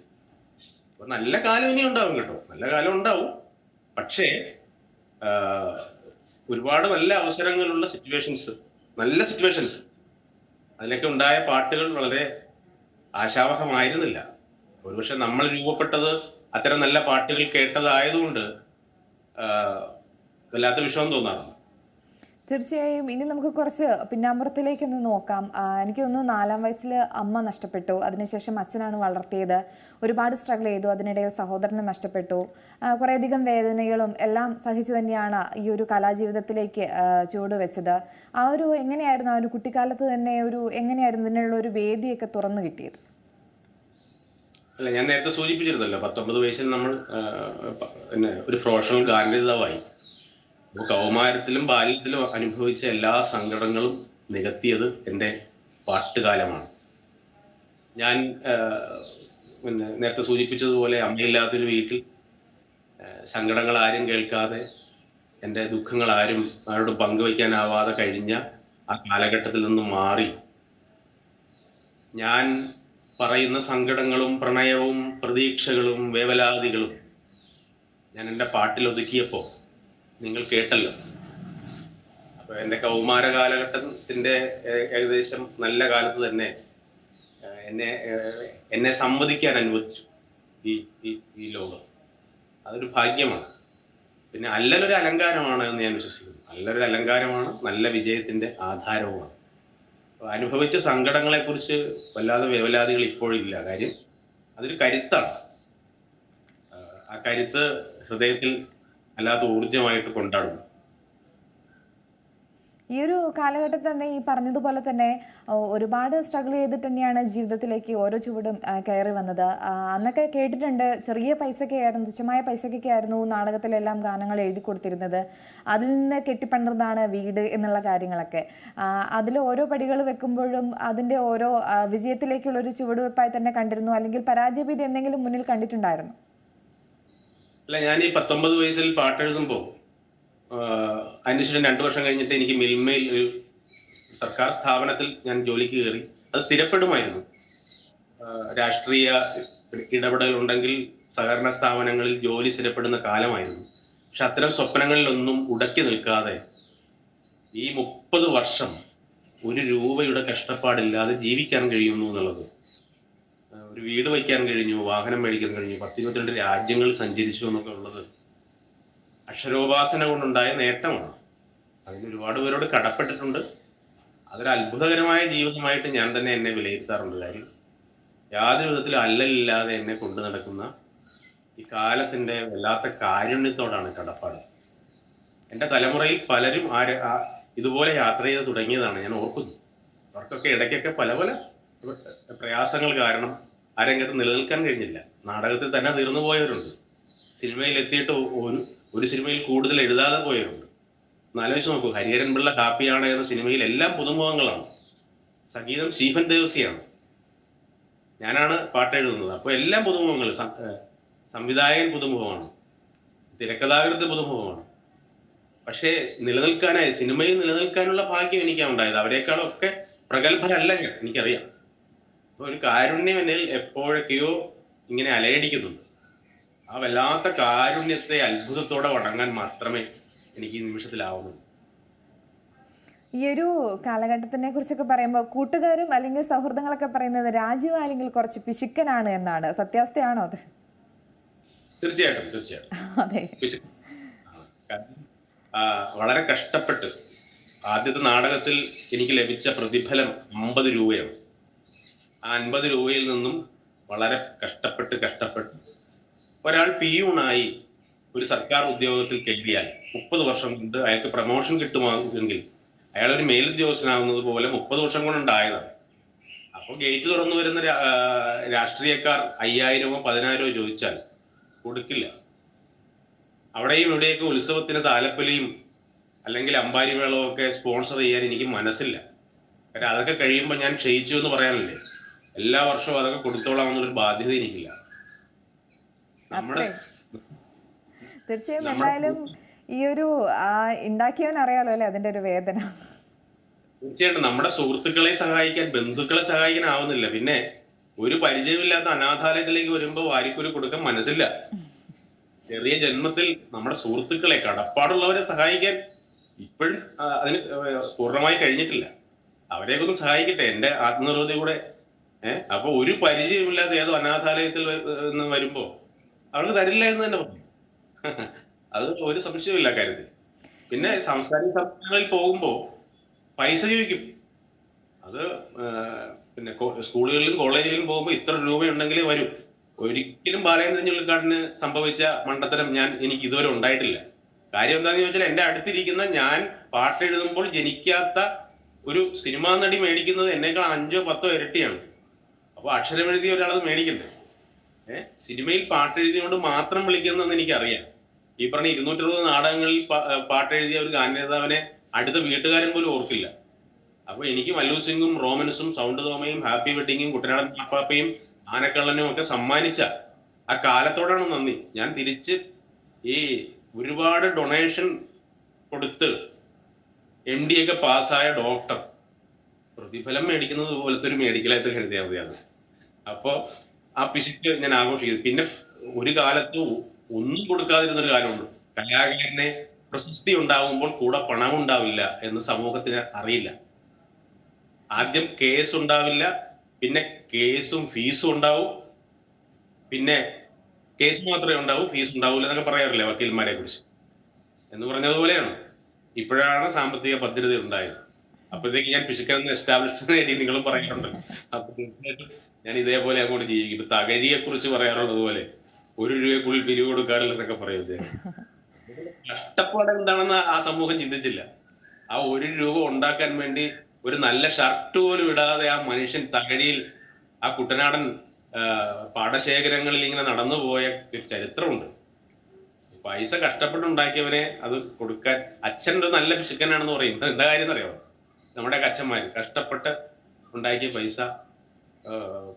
അപ്പൊ നല്ല കാലം ഇനി ഉണ്ടാവും കേട്ടോ. നല്ല കാലം ഉണ്ടാവും. പക്ഷേ ഒരുപാട് നല്ല അവസരങ്ങളുള്ള സിറ്റുവേഷൻസ് നല്ല സിറ്റുവേഷൻസ് അതിലൊക്കെ ഉണ്ടായ പാട്ടുകൾ വളരെ ആശാവഹമായിരുന്നില്ല. ഒരുപക്ഷെ നമ്മൾ രൂപപ്പെട്ടത് അത്തരം നല്ല പാട്ടുകൾ കേട്ടതായതുകൊണ്ട് വല്ലാത്ത വിഷമം തോന്നാറുണ്ട്. തീർച്ചയായും ഇനി നമുക്ക് കുറച്ച് പിന്നാമ്പുറത്തിലേക്ക് ഒന്ന് നോക്കാം എനിക്ക് തോന്നുന്നു നാലാം വയസ്സിൽ അമ്മ നഷ്ടപ്പെട്ടു. അതിനുശേഷം അച്ഛനാണ് വളർത്തിയത്. ഒരുപാട് സ്ട്രഗിൾ ചെയ്തു. അതിനിടയിൽ സഹോദരനെ നഷ്ടപ്പെട്ടു. കുറേയധികം വേദനകളും എല്ലാം സഹിച്ചു തന്നെയാണ് ഈ ഒരു കലാജീവിതത്തിലേക്ക് ചുവട് വെച്ചത്. ആ ഒരു എങ്ങനെയായിരുന്നു? ആ ഒരു കുട്ടിക്കാലത്ത് തന്നെ ഒരു എങ്ങനെയായിരുന്നു? ഇതിനുള്ള ഒരു വേദിയൊക്കെ തുറന്നു കിട്ടിയത്? അല്ല ഞാൻ നേരത്തെ സൂചിപ്പിച്ചിരുന്നല്ലോ പത്തൊമ്പത് വയസ്സിൽ നമ്മൾ പിന്നെ ഒരു പ്രൊഫഷണൽ അപ്പോൾ കൗമാരത്തിലും ബാല്യത്തിലും അനുഭവിച്ച എല്ലാ സങ്കടങ്ങളും നികത്തിയത് എന്റെ പാട്ടുകാലമാണ്. ഞാൻ പിന്നെ നേരത്തെ സൂചിപ്പിച്ചതുപോലെ അമ്മയില്ലാത്തൊരു വീട്ടിൽ സങ്കടങ്ങൾ ആരും കേൾക്കാതെ എന്റെ ദുഃഖങ്ങൾ ആരും ആരോട് പങ്കുവയ്ക്കാനാവാതെ കഴിഞ്ഞ ആ കാലഘട്ടത്തിൽ നിന്ന് മാറി. ഞാൻ പറയുന്ന സങ്കടങ്ങളും പ്രണയവും പ്രതീക്ഷകളും വേവലാതികളും ഞാൻ എന്റെ പാട്ടിൽ ഒതുക്കിയപ്പോൾ നിങ്ങൾ കേട്ടല്ലോ. അപ്പൊ എന്റെ കൗമാര കാലഘട്ടത്തിന്റെ ഏകദേശം നല്ല കാലത്ത് തന്നെ എന്നെ എന്നെ സംവദിക്കാൻ അനുവദിച്ചു ഈ ഈ ലോകം. അതൊരു ഭാഗ്യമാണ്. പിന്നെ അല്ലൊരു അലങ്കാരമാണ് എന്ന് ഞാൻ വിശ്വസിക്കുന്നു. നല്ലൊരു അലങ്കാരമാണ് നല്ല വിജയത്തിന്റെ ആധാരവുമാണ്. അപ്പോൾ അനുഭവിച്ച സങ്കടങ്ങളെ കുറിച്ച് വല്ലാതെ വേവലാതികൾ ഇപ്പോഴില്ല. കാര്യം അതൊരു കരുത്താണ്. ആ കരുത്ത് ഹൃദയത്തിൽ അല്ലാതെ ഊർജമായിട്ട് കൊണ്ടാടുന്നു. ഈ ഒരു കാലഘട്ടത്തിൽ തന്നെ ഈ പറഞ്ഞതുപോലെ തന്നെ ഒരുപാട് സ്ട്രഗിൾ ചെയ്തിട്ട് തന്നെയാണ് ജീവിതത്തിലേക്ക് ഓരോ ചുവടും കയറി വന്നത്. അന്നൊക്കെ കേട്ടിട്ടുണ്ട് ചെറിയ പൈസയ്ക്ക് ആയിരുന്നു തുച്ഛമായ പൈസയ്ക്കൊക്കെ ആയിരുന്നു നാടകത്തിലെല്ലാം ഗാനങ്ങൾ എഴുതി കൊടുത്തിരുന്നത്. അതിൽ നിന്ന് കെട്ടിപ്പണർന്നതാണ് വീട് എന്നുള്ള കാര്യങ്ങളൊക്കെ. അതിൽ ഓരോ പടികൾ വെക്കുമ്പോഴും അതിന്റെ ഓരോ വിജയത്തിലേക്കുള്ള ഒരു ചുവടുവെപ്പായി തന്നെ കണ്ടിരുന്നു അല്ലെങ്കിൽ പരാജയഭീതി എന്തെങ്കിലും മുന്നിൽ കണ്ടിട്ടുണ്ടായിരുന്നു. അല്ല ഞാൻ ഈ പത്തൊമ്പത് വയസ്സിൽ പാട്ടെഴുതുമ്പോൾ അതിനുശേഷം രണ്ടു വർഷം കഴിഞ്ഞിട്ട് എനിക്ക് മിൽമയിൽ ഒരു സർക്കാർ സ്ഥാപനത്തിൽ ഞാൻ ജോലിക്ക് കയറി. അത് സ്ഥിരപ്പെടുമായിരുന്നു. രാഷ്ട്രീയ ഇടപെടൽ ഉണ്ടെങ്കിൽ സഹകരണ സ്ഥാപനങ്ങളിൽ ജോലി സ്ഥിരപ്പെടുന്ന കാലമായിരുന്നു. പക്ഷെ അത്തരം സ്വപ്നങ്ങളിലൊന്നും ഉടക്കി നിൽക്കാതെ ഈ മുപ്പത് വർഷം ഒരു രൂപയുടെ കഷ്ടപ്പാടില്ലാതെ ജീവിക്കാൻ കഴിയുന്നു എന്നുള്ളത് ഒരു വീട് വയ്ക്കാൻ കഴിഞ്ഞു വാഹനം മേടിക്കാൻ കഴിഞ്ഞു പത്തിരുപത്തിരണ്ട് രാജ്യങ്ങൾ സഞ്ചരിച്ചു എന്നൊക്കെ ഉള്ളത് അക്ഷരോപാസന കൊണ്ടുണ്ടായ നേട്ടമാണ്. അതിന് ഒരുപാട് പേരോട് കടപ്പെട്ടിട്ടുണ്ട്. അതൊരു അത്ഭുതകരമായ ജീവിതമായിട്ട് ഞാൻ തന്നെ എന്നെ വിലയിരുത്താറുണ്ട്. കാര്യം യാതൊരു വിധത്തിലും അല്ലലില്ലാതെ എന്നെ കൊണ്ടു നടക്കുന്ന ഈ കാലത്തിന്റെ വല്ലാത്ത കാരുണ്യത്തോടാണ് കടപ്പാട്. എന്റെ തലമുറയിൽ പലരും ആ ആ ഇതുപോലെ യാത്ര ചെയ്ത് തുടങ്ങിയതാണ് ഞാൻ ഓർക്കുന്നു. അവർക്കൊക്കെ ഇടയ്ക്കൊക്കെ പല പല പ്രയാസങ്ങൾ കാരണം ആ രംഗത്ത് നിലനിൽക്കാൻ കഴിഞ്ഞില്ല. നാടകത്തിൽ തന്നെ തീർന്നു പോയവരുണ്ട്. സിനിമയിൽ എത്തിയിട്ട് ഒരു ഒരു സിനിമയിൽ കൂടുതൽ എഴുതാതെ പോയവരുണ്ട്. ഒന്ന് ആലോചിച്ച് നോക്കൂ ഹരിഹരൻ പിള്ള ഹാപ്പിയാണ് എന്ന സിനിമയിൽ എല്ലാം പുതുമുഖങ്ങളാണ്. സംഗീതം സ്റ്റീഫൻ ദേവസിയാണ്. ഞാനാണ് പാട്ട് എഴുതുന്നത്. അപ്പോൾ എല്ലാം പുതുമുഖങ്ങൾ സംവിധായകൻ പുതുമുഖമാണ്. തിരക്കഥാകൃത്ത് പുതുമുഖമാണ്. പക്ഷേ നിലനിൽക്കാനായി സിനിമയിൽ നിലനിൽക്കാനുള്ള ഭാഗ്യം എനിക്കാണ് ഉണ്ടായത്. അവരെക്കാളൊക്കെ പ്രഗത്ഭരല്ല എനിക്കറിയാം. ഒരു കാരുണ്യം എന്നിൽ എപ്പോഴൊക്കെയോ ഇങ്ങനെ അലയടിക്കുന്നുണ്ട്. ആ വല്ലാത്ത കാരുണ്യത്തെ അത്ഭുതത്തോടെ വണങ്ങാൻ മാത്രമേ എനിക്ക് ഈ നിമിഷത്തിലാവുന്നുള്ളൂ ഈ ഒരു കാലഘട്ടത്തിനെ കുറിച്ചൊക്കെ പറയുമ്പോൾ കൂട്ടുകാരും അല്ലെങ്കിൽ സൗഹൃദങ്ങളൊക്കെ പറയുന്നത് രാജീവ് അല്ലെങ്കിൽ കുറച്ച് പിശുക്കനാണ് എന്നാണ്. സത്യാവസ്ഥയാണോ അത്? തീർച്ചയായിട്ടും തീർച്ചയായിട്ടും. അതെ. വളരെ കഷ്ടപ്പെട്ട് ആദ്യത്തെ നാടകത്തിൽ എനിക്ക് ലഭിച്ച പ്രതിഫലം അമ്പത് രൂപയാണ്. ആ അൻപത് രൂപയിൽ നിന്നും വളരെ കഷ്ടപ്പെട്ട് കഷ്ടപ്പെട്ട് ഒരാൾ പിയൂണായി ഒരു സർക്കാർ ഉദ്യോഗത്തിൽ കയറിയാൽ മുപ്പത് വർഷം കൊണ്ട് അയാൾക്ക് പ്രമോഷൻ കിട്ടുമെങ്കിൽ അയാൾ ഒരു മേലുദ്യോഗസ്ഥനാകുന്നത് പോലെ മുപ്പത് വർഷം കൊണ്ടുണ്ടായതാണ് അപ്പോൾ ഗേറ്റ് തുറന്നു വരുന്ന രാഷ്ട്രീയക്കാർ അയ്യായിരമോ പതിനായിരമോ ചോദിച്ചാൽ കൊടുക്കില്ല. അവിടെയും ഇവിടെയൊക്കെ ഉത്സവത്തിന് താലപ്പൊലിയും അല്ലെങ്കിൽ അമ്പാരി മേളവും ഒക്കെ സ്പോൺസർ ചെയ്യാൻ എനിക്ക് മനസ്സില്ല. കാരണം അതൊക്കെ കഴിയുമ്പോൾ ഞാൻ ക്ഷയിച്ചു എന്ന് പറയാനല്ലേ? എല്ലാ വർഷവും അതൊക്കെ കൊടുത്തോളാം എന്നുള്ളൊരു ബാധ്യത എനിക്കില്ല. നമ്മുടെ തീർച്ചയായും എന്തായാലും ഈ ഒരു ഉണ്ടാക്കിയവൻ അറിയാലോ അല്ലെ അതിന്റെ ഒരു വേദന? തീർച്ചയായിട്ടും നമ്മുടെ സുഹൃത്തുക്കളെ സഹായിക്കാൻ ബന്ധുക്കളെ സഹായിക്കാൻ ആവുന്നില്ല. പിന്നെ ഒരു പരിചയമില്ലാത്ത അനാഥാലയത്തിലേക്ക് വരുമ്പോൾ വാരിക്കുരു കൊടുക്കാൻ മനസ്സില്ല. ചെറിയ ജന്മത്തിൽ നമ്മുടെ സുഹൃത്തുക്കളെ കടപ്പാടുള്ളവരെ സഹായിക്കാൻ ഇപ്പോഴും അതിന് പൂർണമായി കഴിഞ്ഞിട്ടില്ല. അവരെയൊക്കെ ഒന്ന് സഹായിക്കട്ടെ. എന്റെ ആത്മനിർവൃതി കൂടെ ഏഹ് അപ്പൊ ഒരു പരിചയമില്ലാതെ ഏതോ അനാഥാലയത്തിൽ നിന്ന് വരുമ്പോ അവർക്ക് തരില്ല എന്ന് തന്നെ പറഞ്ഞു. അത് ഒരു സംശയമില്ല കാര്യത്തിൽ. പിന്നെ സാംസ്കാരിക സമ്മേളനങ്ങളിൽ പോകുമ്പോ പൈസ ചോദിക്കും. അത് പിന്നെ സ്കൂളുകളിലും കോളേജുകളിലും പോകുമ്പോൾ ഇത്ര രൂപയുണ്ടെങ്കിലേ വരും. ഒരിക്കലും ബാലചന്ദ്രൻ ചുള്ളിക്കാടിന് സംഭവിച്ച മണ്ടത്തരം ഞാൻ എനിക്ക് ഇതുവരെ ഉണ്ടായിട്ടില്ല. കാര്യം എന്താണെന്ന് ചോദിച്ചാൽ എന്റെ അടുത്തിരിക്കുന്ന ഞാൻ പാട്ട് എഴുതുമ്പോൾ ജനിക്കാത്ത ഒരു സിനിമാ നടി മേടിക്കുന്നത് എന്നേക്കാൾ അഞ്ചോ പത്തോ ഇരട്ടിയാണ്. അപ്പൊ അക്ഷരം എഴുതിയ ഒരാളത് മേടിക്കണ്ടേ? ഏഹ് സിനിമയിൽ പാട്ട് എഴുതിയോണ്ട് മാത്രം വിളിക്കുന്നതെന്ന് എനിക്കറിയാം. ഈ പറഞ്ഞ ഇരുന്നൂറ്ററുപത് നാടകങ്ങളിൽ പാട്ടെഴുതിയ ഒരു ഗാനനേതാവിനെ അടുത്ത വീട്ടുകാരൻ പോലും ഓർക്കില്ല. അപ്പോൾ എനിക്ക് മല്ലു സിംഗും റോമൻസും സൗണ്ട് തോമയും ഹാപ്പി വെഡിങ്ങും കുട്ടനാടൻ മാപ്പാപ്പയും ആനക്കള്ളനും ഒക്കെ സമ്മാനിച്ച ആ കാലത്തോടാണ് നന്ദി. ഞാൻ തിരിച്ച് ഈ ഒരുപാട് ഡൊണേഷൻ കൊടുത്ത് എം ഡി ഒക്കെ പാസ്സായ ഡോക്ടർ പ്രതിഫലം മേടിക്കുന്നത് പോലത്തെ ഒരു മെഡിക്കലായിട്ട് കരുതിയാൽ മതിയാണ് അപ്പോ ആ പിശുക്ക് ഞാൻ ആഘോഷിക്കുന്നു. പിന്നെ ഒരു കാലത്ത് ഒന്നും കൊടുക്കാതിരുന്ന ഒരു കാലമുണ്ട്. കലാകാരനെ പ്രശസ്തി ഉണ്ടാകുമ്പോൾ കൂടെ പണം ഉണ്ടാവില്ല എന്ന് സമൂഹത്തിന് അറിയില്ല. ആദ്യം കേസ് ഉണ്ടാവില്ല പിന്നെ കേസും ഫീസും ഉണ്ടാവും പിന്നെ കേസ് മാത്രമേ ഉണ്ടാവൂ ഫീസ് ഉണ്ടാവില്ല എന്നൊക്കെ പറയാറില്ല വക്കീൽമാരെ കുറിച്ച്? എന്ന് പറഞ്ഞതുപോലെയാണ് ഇപ്പോഴാണ് സാമ്പത്തിക ഭദ്രത ഉണ്ടായത്. അപ്പോഴത്തേക്ക് ഞാൻ പിശുക്കെന്ന് എസ്റ്റാബ്ലിഷ് നേടി നിങ്ങൾ പറയാറുണ്ട്. അപ്പൊ തീർച്ചയായിട്ടും ഞാൻ ഇതേപോലെ അങ്ങോട്ട് ജീവിക്കും. ഇപ്പൊ തകഴിയെ കുറിച്ച് പറയാറുള്ളത് പോലെ ഒരു രൂപയ്ക്കുള്ളിൽ പിരിവ് കൊടുക്കാറില്ലെന്നൊക്കെ പറയും ഇദ്ദേഹം കഷ്ടപ്പാട് എന്താണെന്ന് ആ സമൂഹം ചിന്തിച്ചില്ല. ആ ഒരു രൂപ ഉണ്ടാക്കാൻ വേണ്ടി ഒരു നല്ല ഷർട്ട് പോലും ഇടാതെ ആ മനുഷ്യൻ തകഴിയിൽ ആ കുട്ടനാടൻ പാടശേഖരങ്ങളിൽ ഇങ്ങനെ നടന്നു പോയ ഒരു ചരിത്രമുണ്ട്. പൈസ കഷ്ടപ്പെട്ടുണ്ടാക്കിയവനെ അത് കൊടുക്കാൻ അച്ഛൻ ഒരു നല്ല പിശുക്കനാണെന്ന് പറയും. എന്താ കാര്യം അറിയാമോ നമ്മുടെ അച്ഛന്മാര് കഷ്ടപ്പെട്ട് ഉണ്ടാക്കിയ പൈസ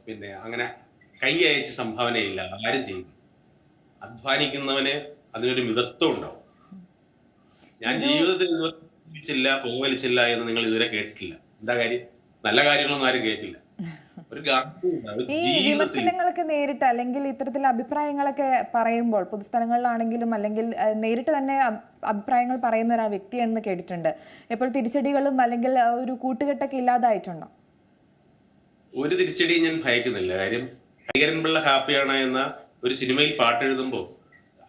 പിന്നെ അങ്ങനെ കൈ അയച്ച് സംഭാവനയില്ല ആരും ചെയ്യും അധ്വാനിക്കുന്നവന് അതിനൊരു മിതത്വം ഉണ്ടാവും. ഞാൻ ജീവിതത്തിൽ ജീവിച്ചില്ല പുകവലിച്ചില്ല എന്ന് നിങ്ങൾ ഇതുവരെ കേട്ടില്ല എന്താ കാര്യം? നല്ല കാര്യങ്ങളൊന്നും ആരും കേട്ടില്ല. ഈ വിമർശനങ്ങളൊക്കെ നേരിട്ട് അല്ലെങ്കിൽ ഇത്തരത്തിലുള്ള അഭിപ്രായങ്ങളൊക്കെ പറയുമ്പോൾ പൊതുസ്ഥലങ്ങളിലാണെങ്കിലും അല്ലെങ്കിൽ നേരിട്ട് തന്നെ അഭിപ്രായങ്ങൾ പറയുന്ന ഒരു വ്യക്തിയാണെന്ന് കേട്ടിട്ടുണ്ട്. ഇപ്പോൾ തിരിച്ചടികളും അല്ലെങ്കിൽ ഒരു കൂട്ടുകെട്ടൊക്കെ ഇല്ലാതായിട്ടുണ്ടോ? ഒരു തിരിച്ചടിയും ഞാൻ ഭയക്കുന്നില്ല. കാര്യം ഹരിഹരൻ പിള്ള ഹാപ്പിയാണ് എന്ന ഒരു സിനിമയിൽ പാട്ട് എഴുതുമ്പോൾ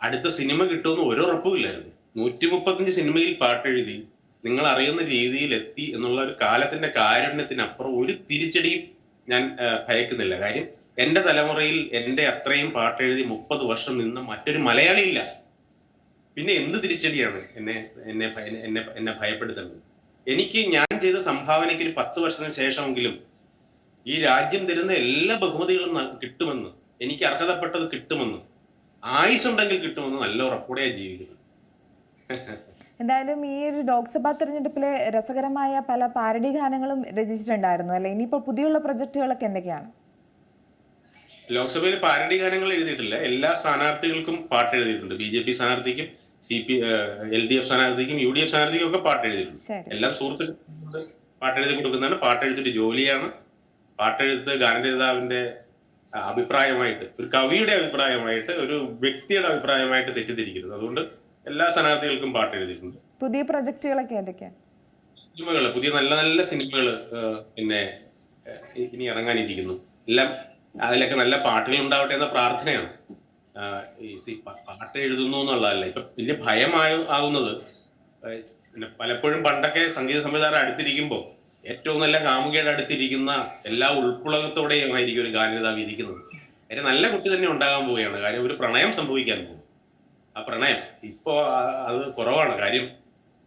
അടുത്ത സിനിമ കിട്ടുമെന്ന് ഒരു ഉറപ്പുമില്ലായിരുന്നു നൂറ്റി മുപ്പത്തഞ്ച് സിനിമയിൽ പാട്ടെഴുതി നിങ്ങൾ അറിയുന്ന രീതിയിൽ എത്തി എന്നുള്ള ഒരു കാലത്തിന്റെ കാരുണ്യത്തിനപ്പുറം ഒരു തിരിച്ചടിയും ഞാൻ ഭയക്കുന്നില്ല. കാര്യം എന്റെ തലമുറയിൽ എന്റെ അത്രയും പാട്ടെഴുതി മുപ്പത് വർഷം നിന്ന മറ്റൊരു മലയാളി ഇല്ല പിന്നെ എന്ത് തിരിച്ചടിയാണ് എന്നെ എന്നെ എന്നെ എന്നെ ഭയപ്പെടുത്തുന്നത് എനിക്ക് ഞാൻ ചെയ്ത സംഭാവനയ്ക്ക് ഒരു പത്ത് വർഷത്തിന് ശേഷമെങ്കിലും ഈ രാജ്യം തരുന്ന എല്ലാ ബഹുമതികളും കിട്ടുമെന്ന് എനിക്ക് അർഹതപ്പെട്ടത് കിട്ടുമെന്ന് ആയുസുണ്ടെങ്കിൽ കിട്ടുമെന്ന് നല്ല ഉറപ്പോടെയാ ജീവിക്കുന്നത്. എന്തായാലും ഈ ഒരു ലോക്സഭാ തെരഞ്ഞെടുപ്പിലെ രസകരമായ പല പാരഡി ഗാനങ്ങളും രചിച്ചിട്ടുണ്ടായിരുന്നു അല്ലെ? ഇനിയിപ്പോൾ പുതിയുള്ള പ്രൊജക്ടുകളൊക്കെ എന്തൊക്കെയാണ്? ലോക്സഭയിൽ പാരഡി ഗാനങ്ങൾ എഴുതിയിട്ടില്ല. എല്ലാ സ്ഥാനാർത്ഥികൾക്കും പാട്ട് എഴുതിയിട്ടുണ്ട്. B J P സ്ഥാനാർത്ഥിക്കും C P L D F സ്ഥാനാർത്ഥിക്കും U D F സ്ഥാനാർത്ഥിക്കും ഒക്കെ പാട്ട് എഴുതിയിട്ടുണ്ട്. എല്ലാം സുഹൃത്തുക്കൾ പാട്ട് എഴുതി കൊടുക്കുന്നതാണ്. പാട്ട് എഴുതിയിട്ട് ജോലിയാണ്. പാട്ടെഴുത്ത് ഗാനരചിതാവിന്റെ അഭിപ്രായമായിട്ട് ഒരു കവിയുടെ അഭിപ്രായമായിട്ട് ഒരു വ്യക്തിയുടെ അഭിപ്രായമായിട്ട് തെറ്റിദ്ധരിക്കുന്നത് അതുകൊണ്ട് എല്ലാ സ്ഥാനാർത്ഥികൾക്കും പാട്ട് എഴുതിയിട്ടുണ്ട് പുതിയ പ്രൊജക്ടുകളൊക്കെ ഏതൊക്കെയാണ് സിനിമകൾ പുതിയ നല്ല നല്ല സിനിമകൾ പിന്നെ ഇനി ഇറങ്ങാനിരിക്കുന്നു. എല്ലാം അതിലൊക്കെ നല്ല പാട്ടുകൾ ഉണ്ടാവട്ടെ എന്ന പ്രാർത്ഥനയാണ്. ഈ പാട്ട് എഴുതുന്നു എന്നുള്ളതല്ല. ഇപ്പൊ വലിയ ഭയമായ ആകുന്നത് പിന്നെ പലപ്പോഴും പണ്ടൊക്കെ സംഗീത സംവിധാനം അടുത്തിരിക്കുമ്പോൾ ഏറ്റവും നല്ല കാമുകയുടെ അടുത്തിരിക്കുന്ന എല്ലാ ഉൾപ്പുളകത്തോടെയും ആയിരിക്കും ഒരു ഗാനരതാവ് ഇരിക്കുന്നത്. കാര്യം നല്ല കുട്ടി തന്നെ ഉണ്ടാകാൻ പോവുകയാണ്. കാര്യം ഒരു പ്രണയം സംഭവിക്കാൻ പോകും. ആ പ്രണയം ഇപ്പോ ആ- അത് കുറവാണ്. കാര്യം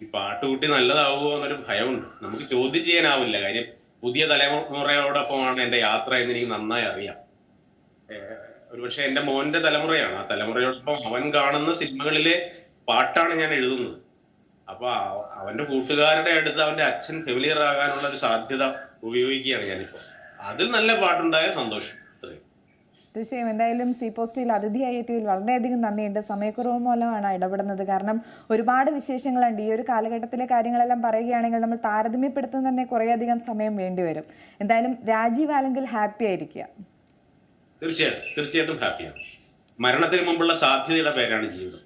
ഈ പാട്ടുകുട്ടി നല്ലതാവുമോ എന്നൊരു ഭയമുണ്ട്. നമുക്ക് ചോദ്യം ചെയ്യാനാവില്ല. കാര്യം പുതിയ തലമുറയോടൊപ്പമാണ് എന്റെ യാത്ര എന്ന് എനിക്ക് നന്നായി അറിയാം. ഒരുപക്ഷെ എന്റെ മോന്റെ തലമുറയാണ്. ആ തലമുറയോടൊപ്പം അവൻ കാണുന്ന സിനിമകളിലെ പാട്ടാണ് ഞാൻ എഴുതുന്നത്. അപ്പൊ അവന്റെ കൂട്ടുകാരുടെ അടുത്ത് അവന്റെ അച്ഛൻ ഫെമിലിയർ ആകാനുള്ള ഒരു സാധ്യത ഉപയോഗിക്കുകയാണ് ഞാനിപ്പോ. അതിൽ നല്ല പാട്ടുണ്ടായ സന്തോഷം. തീർച്ചയായും എന്തായാലും സി പോസ്റ്റിൽ അതിഥിയായി എത്തിയതിൽ വളരെയധികം നന്ദിയുണ്ട്. സമയക്കുറവ് മൂലമാണ് ഇടപെടുന്നത്. കാരണം ഒരുപാട് വിശേഷങ്ങളുണ്ട്. ഈ ഒരു കാലഘട്ടത്തിലെ കാര്യങ്ങളെല്ലാം പറയുകയാണെങ്കിൽ നമ്മൾ താരതമ്യപ്പെടുത്തുന്ന തന്നെ കുറേയധികം സമയം വേണ്ടിവരും എന്തായാലും രാജീവ് ആലെങ്കിൽ ഹാപ്പി ആയിരിക്കുക. തീർച്ചയായിട്ടും. തീർച്ചയായിട്ടും ഹാപ്പിയാണ് മരണത്തിന് മുമ്പുള്ള സാധ്യതയുടെ പേരാണ് ജീവിതം.